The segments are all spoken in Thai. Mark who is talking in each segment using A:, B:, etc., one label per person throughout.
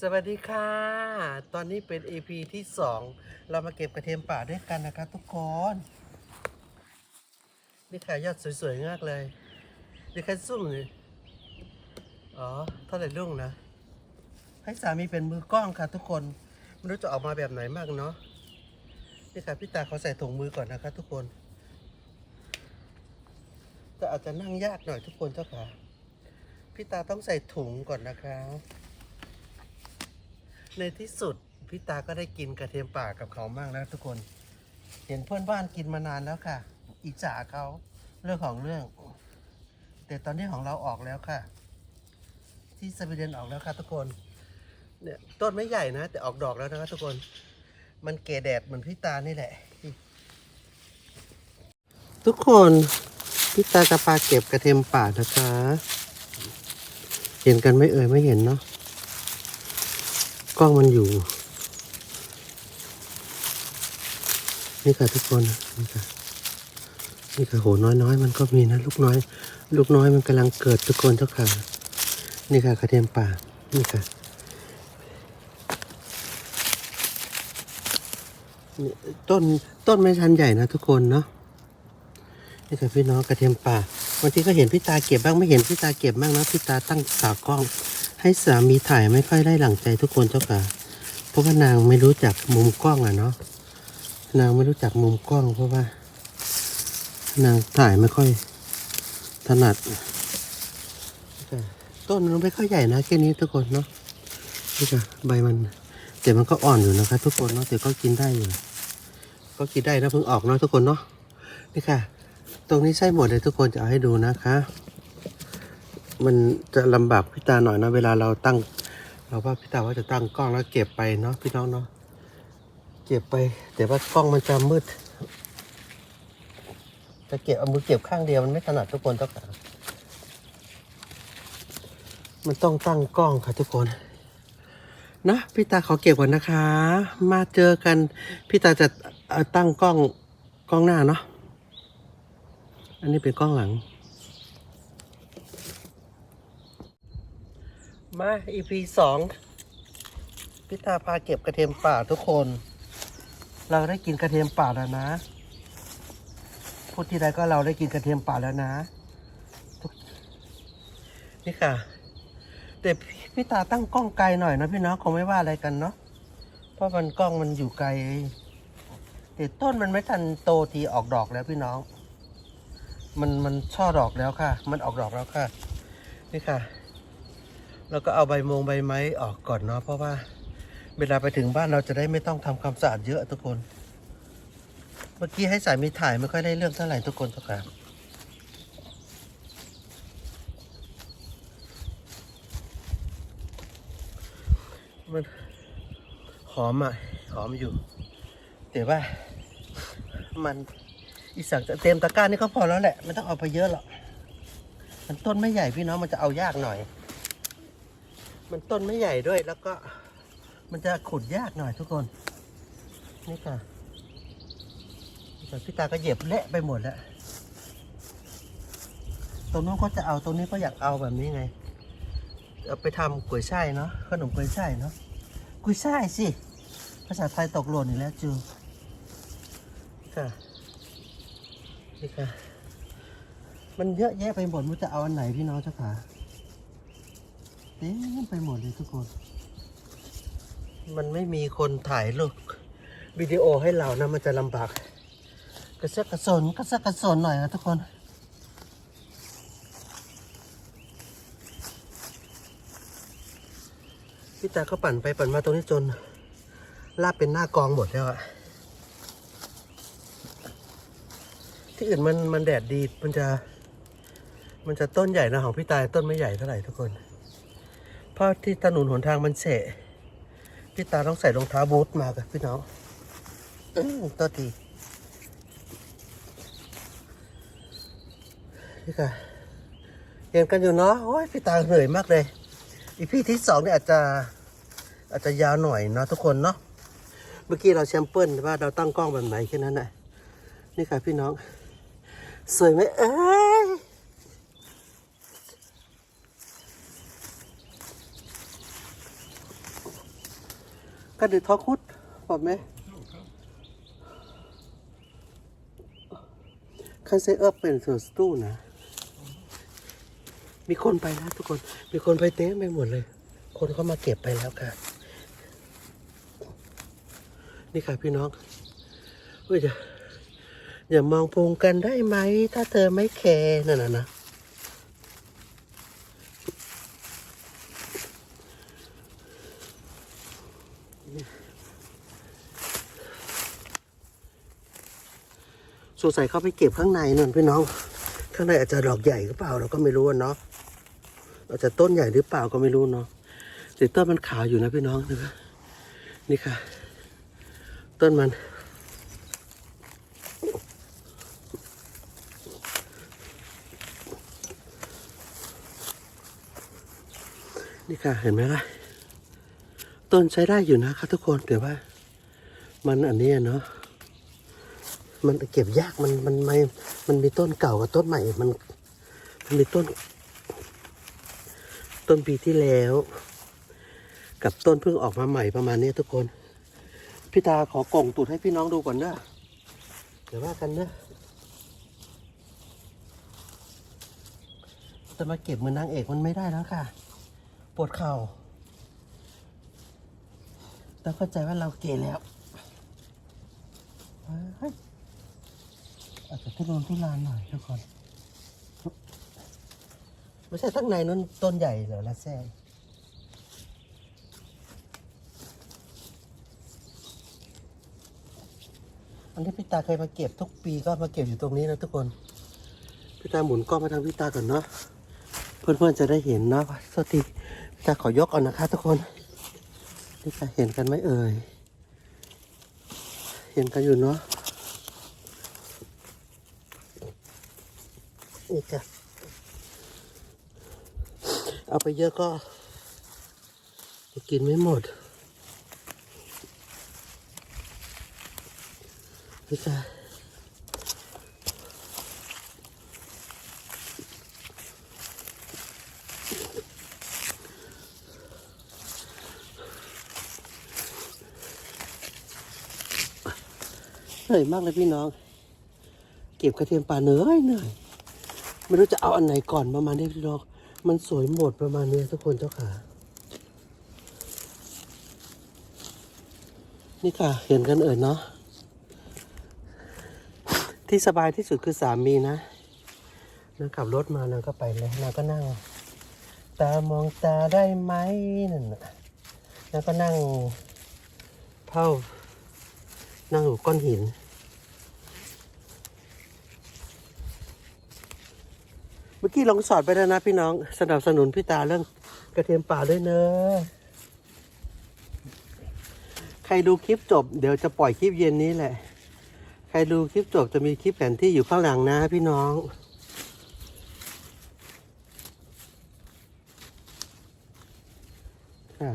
A: สวัสดีค่ะ ตอนนี้เป็น EP ที่สองเรามาเก็บกระเทียมป่าด้วยกันนะคะทุกคน นี่ค่ะยอดสวยๆมากเลยนี่ค่ะซุ่มเลยอ๋อเท่าไหร่ลุ่งนะ ให้สามีเป็นมือกล้องค่ะทุกคน ไม่รู้จะออกมาแบบไหนมากเนาะ นี่ค่ะพี่ตาเขาใส่ถุงมือก่อนนะคะทุกคนแต่อาจจะนั่งยากหน่อยทุกคนเจ้าค่ะ พี่ตาต้องใส่ถุงก่อนนะคะ ในที่สุดพี่ตาก็ได้กินกระเทียมป่ากับเขามากแล้วทุกคน เห็นเพื่อนบ้านกินมานานแล้วค่ะ อิจฉาเขาเรื่องของเรื่อง แต่ตอนนี้ของเราออกแล้วค่ะ ที่สวีเดนออกแล้วค่ะทุกคน เนี่ยต้นไม่ใหญ่นะ แต่ออกดอกแล้วนะคะทุกคน มันเกแดดเหมือนพี่ตานี่แหละ ทุกคนพี่ตาจะพาเก็บกระเทียมป่านะคะ เห็นกันไม่เอ่ยไม่เห็นเนาะ กล้องมันอยู่ นี่ค่ะทุกคนนี่ค่ะนี่ค่ะโหน้อยน้อยๆมันก็มีนะลูกน้อย ลูกน้อยมันกำลังเกิดทุกคนเจ้าค่ะนี่ค่ะกระเทียมป่านี่ค่ะต้นต้นไม่ชันใหญ่นะทุกคนเนาะนี่ค่ะพี่น้องกระเทียมป่าบางทีก็เห็นพี่ตาเก็บบ้างไม่เห็นพี่ตาเก็บบ้างนะพี่ตาตั้งขากล้อง ให้สามีถ่ายไม่ค่อยได้หลังใจทุกคนเจ้าค่ะ เพราะว่านางไม่รู้จักมุมกล้องอะเนาะ นางไม่รู้จักมุมกล้องเพราะว่า นางถ่ายไม่ค่อยถนัดต่ต้นมันไม่ค่อยใหญ่นะแค่นี้ทุกคนเนาะนี่ค่ะใบมันแต่มันก็อ่อนอยู่นะคะทุกคนเนาะแต่ก็กินได้อยู่ ก็กินได้นะเพิ่งออกเนาะทุกคนเนาะนี่ค่ะ ตรงนี้ใช่หมดเลยทุกคนจะเอาให้ดูนะคะ มันจะลำบากพี่ตาหน่อยนะเวลาเราตั้ง เราว่าพี่ตาว่าจะตั้งกล้องแล้วเก็บไปเนาะพี่น้องเนาะเก็บไปแต่ว่ากล้องมันจะมืดจะเก็บเอามือเก็บข้างเดียวมันไม่ถนัดทุกคนต้องการมันต้องตั้งกล้องค่ะทุกคนนะพี่ตาขอเก็บก่อนนะคะ มาเจอกันพี่ตาจะตั้งกล้องกล้องหน้าเนาะอันนี้เป็นกล้องหลัง มา EP สองพิธาพาเก็บกระเทียมป่าทุกคน เราได้กินกระเทียมป่าแล้วนะพูดทีไรก็เราได้กินกระเทียมป่าแล้วนะนี่ค่ะแต่พี่พี่ตาตั้งกล้องไกลหน่อยนะพี่น้องคงไม่ว่าอะไรกันเนาะเพราะมันกล้องมันอยู่ไกลแต่ต้นมันไม่ทันโตทีออกดอกแล้วพี่น้อง มันมันช่อดอกแล้วค่ะ มันออกดอกแล้วค่ะนี่ค่ะ แล้วก็เอาใบมงใบไม้ออกก่อนเนาะเพราะว่าเวลาไปถึงบ้านเราจะได้ไม่ต้องทำความสะอาดเยอะทุกคน เมื่อกี้ให้สายมีถ่ายไม่ค่อยได้เรื่องเท่าไหร่ทุกคนทุกครับมันหอมอะหอมอยู่แต่ว่ามันอีสักจะเต็มตะกร้านี่ก็พอแล้วแหละไม่ต้องเอาไปเยอะหรอกมันต้นไม่ใหญ่พี่น้องมันจะเอายากหน่อย มันต้นไม่ใหญ่ด้วย แล้วก็มันจะขุดยากหน่อยทุกคน นี่ค่ะพี่ตาก็เหยียบเละไปหมดแล้วตรงนู้นก็จะเอาตรงนี้ก็อยากเอาแบบนี้ไงเอาไปทำก๋วยช่ายเนาะขนมก๋วยช่ายเนาะก๋วยช่ายสิ ภาษาไทยตกหล่นอีกแล้วจูค่ะนี่ค่ะ มันเยอะแยะไปหมดมันจะเอาอันไหนพี่น้องเจ้าขา ต็มไปหมดเลยทุกคน มันไม่มีคนถ่ายรูปวิดีโอให้เรานะมันจะลำบาก กระเซาะกระสนกระเซาะกระสนหน่อยนะทุกคนพี่ตาก็ปั่นไปปั่นมาตรงนี้จน ลาบเป็นหน้ากองหมดแล้วอะที่อื่นมันมันแดดดีมันจะ มันจะต้นใหญ่นะของพี่ตายต้นไม่ใหญ่เท่าไหร่ทุกคน เพราะที่ถนนหนทางมันเฉะพี่ตาต้องใส่รองเท้าบูทมากับพี่น้องอืมตัวทีนี่ค่ะเรียนกันอยู่เนาะโอ้ยพี่ตาเหนื่อยมากเลย อีพี่ที่สองเนี่ยอาจจะอาจจะยาวหน่อยเนาะทุกคนเนาะเมื่อกี้เราแชมเปิลว่าเราตั้งกล้องแบบไหนแค่นั้นแหละนี่ค่ะพี่น้อง สวยไหมเอ้ย kan du ta kort på mig? Kan se upp en sån stor นะ มีคนไปแล้วทุกคน มีคนไปเต็มไปหมดเลย คนเขามาเก็บไปแล้วค่ะ นี่ค่ะพี่น้องเฮ้ยอย่าอย่ามองพุงกันได้ไหม ถ้าเธอไม่แคร์นั่นน่ะนะ สงสัยเขาไปเก็บข้างในนั่นพี่น้อง ข้างในอาจจะดอกใหญ่หรือเปล่าเราก็ไม่รู้เนาะอาจจะต้นใหญ่หรือเปล่าก็ไม่รู้เนาะแต่ต้นมันขาวอยู่นะพี่น้องนะคะนี่ค่ะ ต้นมัน นี่ค่ะ เห็นไหมล่ะ ต้นใช้ได้อยู่นะครับทุกคนแต่ว่า มันอันนี้เนาะมันเก็บยากมันมันไม่มันมีต้นเก่ากับต้นใหม่ มันมันมีต้น ต้นปีที่แล้ว กับต้นเพิ่งออกมาใหม่ประมาณนี้ทุกคนพี่ตาขอกล่องตูดให้พี่น้องดูก่อนนะเดี๋ยวว่ากันนะจะมาเก็บเหมือนนางเอกมันไม่ได้แล้วค่ะ ปวดเข่า ต้องเข้าใจว่าเราเกแล้วอาจจะทุรนทุรานหน่อยทุกคนไม่ใช่ทั้งในนั้นต้นใหญ่เหรอละแซ่อันนี้พี่ตาเคยมาเก็บทุกปีก็มาเก็บอยู่ตรงนี้นะทุกคน พี่ตาหมุนกล้องมาทางพี่ตาก่อนเนาะ เพื่อนๆจะได้เห็นเนาะสติพี่ตาขอยกเอานะคะทุกคน พี่ตาเห็นกันไหมเอ่ย เห็นกันอยู่เนาะนี่จ้ะเอาไปเยอะก็จะกินไม่หมดนี่จ้ะ นื่อยมากเลยพี่น้อง เก็บกระเทียมป่าเหนื่อยเหนื่อยไม่รู้จะเอาอันไหนก่อนประมาณนี้พี่น้อง มันสวยหมดประมาณนี้ทุกคนเจ้าค่ะ นี่ค่ะ เห็นกันเอ่ยเนาะ ที่สบายที่สุดคือสามีนะนางขับรถมานางก็ไปเลยนางก็นั่ง ตามองตาได้ไหมนั่นนะนางก็นั่งเผานั่งอยู่ก้อนหิน มื่อกี้ลองสอดไปแล้วนะพี่น้อง สนับสนุนพี่ตาเรื่องกระเทียมป่าด้วยเนอะใครดูคลิปจบเดี๋ยวจะปล่อยคลิปเย็นนี้แหละ ใครดูคลิปจบจะมีคลิปแผนที่อยู่ข้างหลังนะพี่น้อง ค่ะ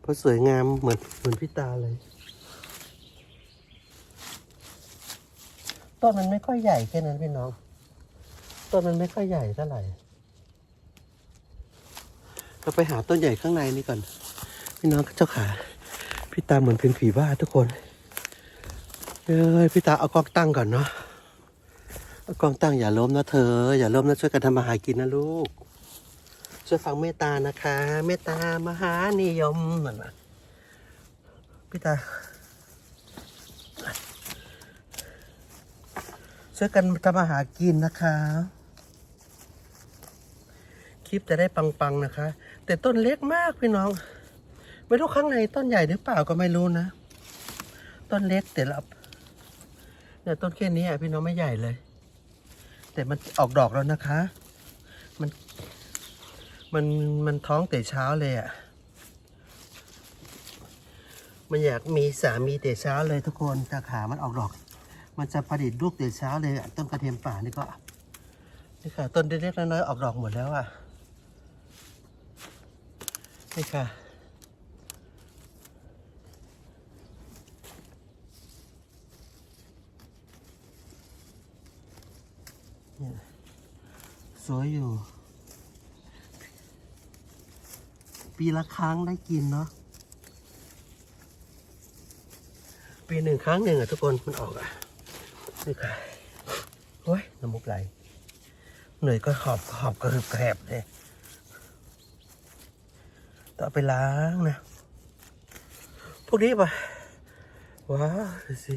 A: เพราะสวยงามเหมือนเหมือนพี่ตาเลยต้นมันไม่ค่อยใหญ่แค่นั้นพี่น้อง ต้นมันไม่ค่อยใหญ่เท่าไหร่ เราไปหาต้นใหญ่ข้างในนี่ก่อน พี่น้องเจ้าขา พี่ตาเหมือนเป็นผีบ้าทุกคนเอ้ยพี่ตาเอากล้องตั้งก่อนเนาะเอากล้องตั้งอย่าล้มนะเธอ อย่าล้มนะช่วยกันทำมาหากินนะลูก ช่วยฟังเมตตานะคะ เมตตามหานิยมนั่นนะพี่ตาช่วยกันทำมาหากินนะคะ คลิปจะได้ปังๆนะคะ แต่ต้นเล็กมากพี่น้อง ไม่รู้ข้างในต้นใหญ่หรือเปล่าก็ไม่รู้นะ ต้นเล็กแต่ละเนี่ยต้นแค่นี้อะพี่น้องไม่ใหญ่เลย แต่มันออกดอกแล้วนะคะ มันมันมันท้องแต่เช้าเลยอะมันอยากมีสามีแต่เช้าเลยทุกคนจาขามันออกดอก มันจะผลิตลูกแต่เช้าเลยต้นกระเทียมป่านี่ก็ นี่ค่ะ ต้นเล็กๆน้อยๆออกดอกหมดแล้วอะ นี่ค่ะ สวยอยู่ ปีละครั้งได้กินเนาะปีหนึ่งครั้งหนึ่งอะทุกคนมันออกอะนี่ค่ะโอ้ยน้ำมุกไหลเหนื่อยก็หอบหอบกระหืบกระแหบเลย ต้องไปล้างนะ พวกนี้ปะว้าวดูสิ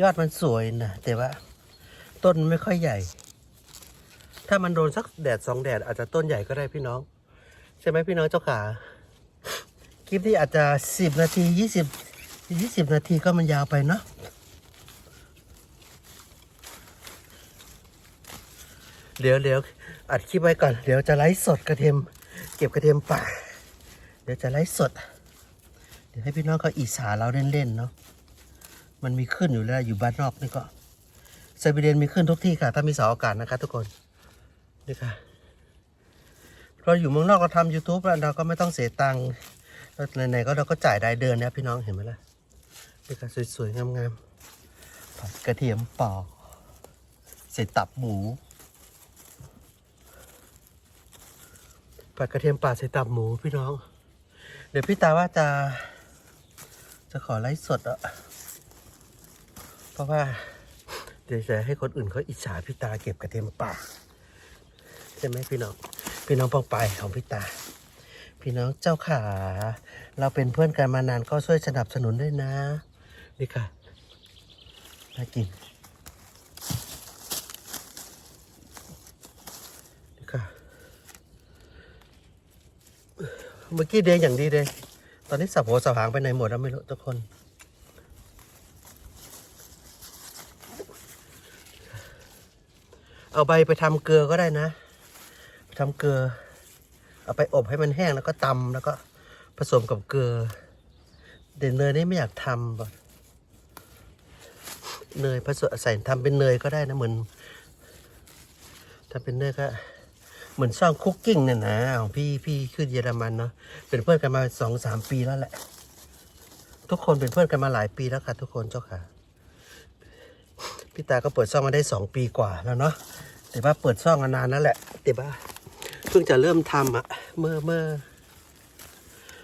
A: ยอดมันสวยนะแต่ว่า ต้นมันไม่ค่อยใหญ่ ถ้ามันโดนสักแดดสองแดดอาจจะต้นใหญ่ก็ได้พี่น้อง ใช่ไหมพี่น้องเจ้าขา คลิปนี้อาจจะสิบนาทียี่สิบยี่สิบนาทีก็มันยาวไปเนาะเดี๋ยวเดี๋ยวอัดคลิปไว้ก่อน เดี๋ยวจะไลฟ์สดกระเทียมเก็บกระเทียมป่า เดี๋ยวจะไลฟ์สด เดี๋ยวให้พี่น้องเขาอีสาเราเล่นๆเนาะมันมีขึ้นอยู่แล้วอยู่บ้านนอกนี่ก็ไซบีเรียนมีขึ้นทุกที่ค่ะ ถ้ามีเสาอากาศนะคะทุกคนนี่ค่ะเราอยู่เมืองนอกเราทำ YouTube แล้วเราก็ไม่ต้องเสียตังค์ ไหนๆก็เราก็จ่ายรายเดือนนะพี่น้องเห็นไหมล่ะนี่ค่ะสวยๆงามๆผัดกระเทียมปอกใส่ตับหมูผัดกระเทียมป่าใส่ตับหมูพี่น้อง เดี๋ยวพี่ตาว่าจะ จะขอไลฟ์สดอะเพราะว่า เดี๋ยวจะให้คนอื่นเขาอิจฉาพี่ตาเก็บกระเทียมป่า ใช่ไหมพี่น้อง พี่น้องปองไปของพี่ตา พี่น้องเจ้าขาเราเป็นเพื่อนกันมานานก็ช่วยสนับสนุนด้วยนะ นี่ค่ะน่ากินนี่ค่ะ เมื่อกี้เดงอย่างดีเลยตอนนี้สับหัวสับหางไปไหนหมดแล้วไม่รู้ทุกคนเอาใบไปทำเกลือก็ได้นะไปทำเกลือ เอาไปอบให้มันแห้งแล้วก็ตำแล้วก็ผสมกับเกลือ เด่นเนยนี่ไม่อยากทำแบบเนยผสมใส่ทำเป็นเนยก็ได้นะเหมือนทำเป็นเนยก็เหมือนซ่องคุกกิ้งเนี่ยนะของพี่พี่ขึ้นเยอรมันเนาะเป็นเพื่อนกันมาสองสามปีแล้วแหละ ทุกคนเป็นเพื่อนกันมาหลายปีแล้วค่ะ ทุกคนเจ้าค่ะพี่ตาก็เปิดซ่องมาได้สองปีกว่าแล้วเนาะแต่ว่าเปิดซ่องมานานนั่นแหละแต่ว่า พิ่งจะเริ่มทำอะเมื่อเมื่อ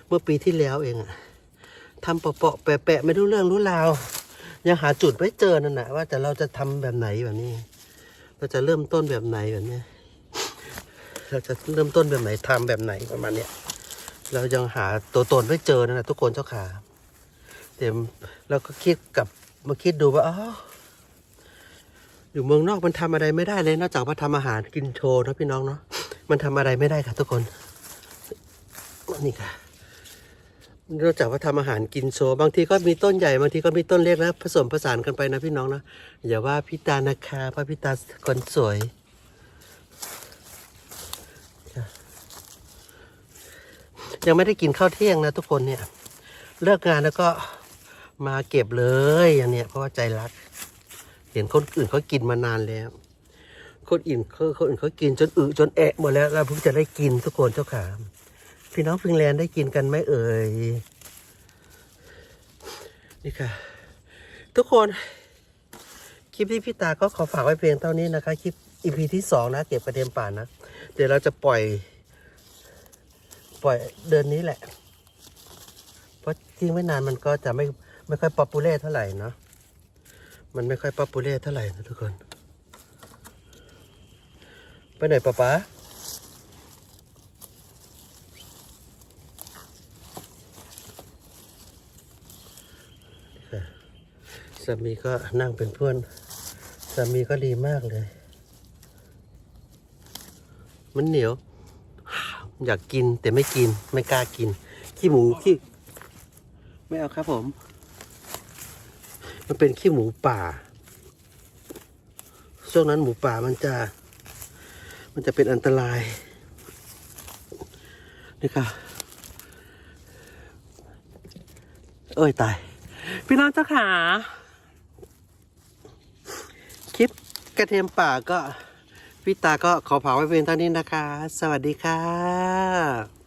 A: เมื่อปีที่แล้วเองอะทำเปาะๆแปะไม่รู้เรื่องรู้ราวยังหาจุดไม่เจอนั่นแหะว่าแต่เราจะทำแบบไหนแบบนี้ เราจะเริ่มต้นแบบไหนแบบนี้ เราจะเริ่มต้นแบบไหนทำแบบไหนประมาณเนี้ยเรายังหาตัวตนไม่เจอนะนะทุกคนเจ้าขาแต่เราก็คิดกับมาคิดดูว่าอ๋ออยู่เมืองนอกมันทำอะไรไม่ได้เลยนอกจากว่าทำอาหารกินโชว์นะพี่น้องเนาะ มันทำอะไรไม่ได้ค่ะทุกคนนี่ค่ะนอกจากว่าทำอาหารกินโชว์บางทีก็มีต้นใหญ่บางทีก็มีต้นเล็กนะ ผสมผสานกันไปนะพี่น้องนะอย่าว่าพี่ตานะคะพระพี่ตาคนสวยยังไม่ได้กินข้าวเที่ยงนะทุกคนเนี่ย เลิกงานแล้วก็มาเก็บเลยอย่างเนี้ยเพราะว่าใจรัก เห็นคนอื่นเขากินมานานแล้ว คนอื่นเขาคนอื่นเขากินจนอึจนแอะหมดแล้วเราเพิ่งจะได้กินทุกคนเจ้าขาพี่น้องฟินแลนด์ได้กินกันไหมเอ่ยนี่ค่ะ ทุกคน คลิปที่พี่ตาก็ขอฝากไว้เพียงเท่านี้นะคะ คลิปอีพีที่สองนะ เก็บกระเทียมป่านะ เดี๋ยวเราจะปล่อย ปล่อยเดือนนี้แหละ เพราะทิ้งไว้นานมันก็จะไม่ไม่ค่อยป๊อปปูเล่เท่าไหร่เนาะมันไม่ค่อยป๊อปปูเล่เท่าไหร่นะทุกคน ไปไหนป๊าป๊าสามีก็นั่งเป็นเพื่อนสามีก็ดีมากเลย มันเหนียว อยากกินแต่ไม่กิน ไม่กล้ากิน ขี้หมูขี้ไม่เอาครับผม มันเป็นขี้หมูป่า ช่วงนั้นหมูป่ามันจะ มันจะเป็นอันตรายนี่ค่ะ เอ้ยตาย พี่น้องเจ้าขาคลิปกระเทียมป่าก็พี่ตาก็ขอเผาไว้เพียงเท่านี้นะคะ สวัสดีค่ะ